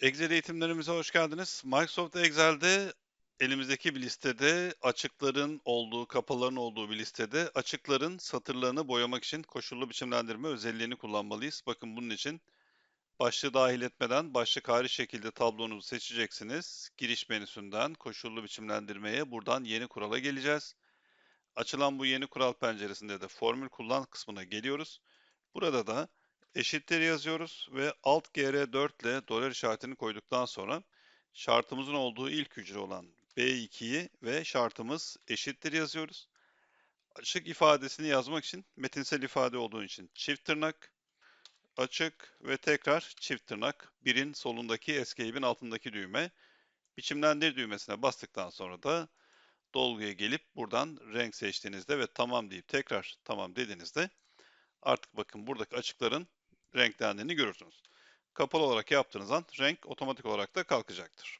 Excel eğitimlerimize hoş geldiniz. Microsoft Excel'de elimizdeki bir listede açıkların olduğu, kapaların olduğu bir listede açıkların satırlarını boyamak için koşullu biçimlendirme özelliğini kullanmalıyız. Bakın bunun için başlığı dahil etmeden başlık hariç şekilde tablonuzu seçeceksiniz. Giriş menüsünden koşullu biçimlendirmeye buradan yeni kurala geleceğiz. Açılan bu yeni kural penceresinde de formül kullan kısmına geliyoruz. Burada da eşittir yazıyoruz ve alt GR4 ile dolar işaretini koyduktan sonra şartımızın olduğu ilk hücre olan B2'yi ve şartımız eşittir yazıyoruz. Açık ifadesini yazmak için metinsel ifade olduğu için çift tırnak, açık ve tekrar çift tırnak. Birin solundaki escape'in altındaki düğme. Biçimlendir düğmesine bastıktan sonra da dolguya gelip buradan renk seçtiğinizde ve tamam deyip tekrar tamam dediğinizde artık bakın buradaki açıkların renklendiğini görürsünüz. Kapalı olarak yaptığınız an renk otomatik olarak da kalkacaktır.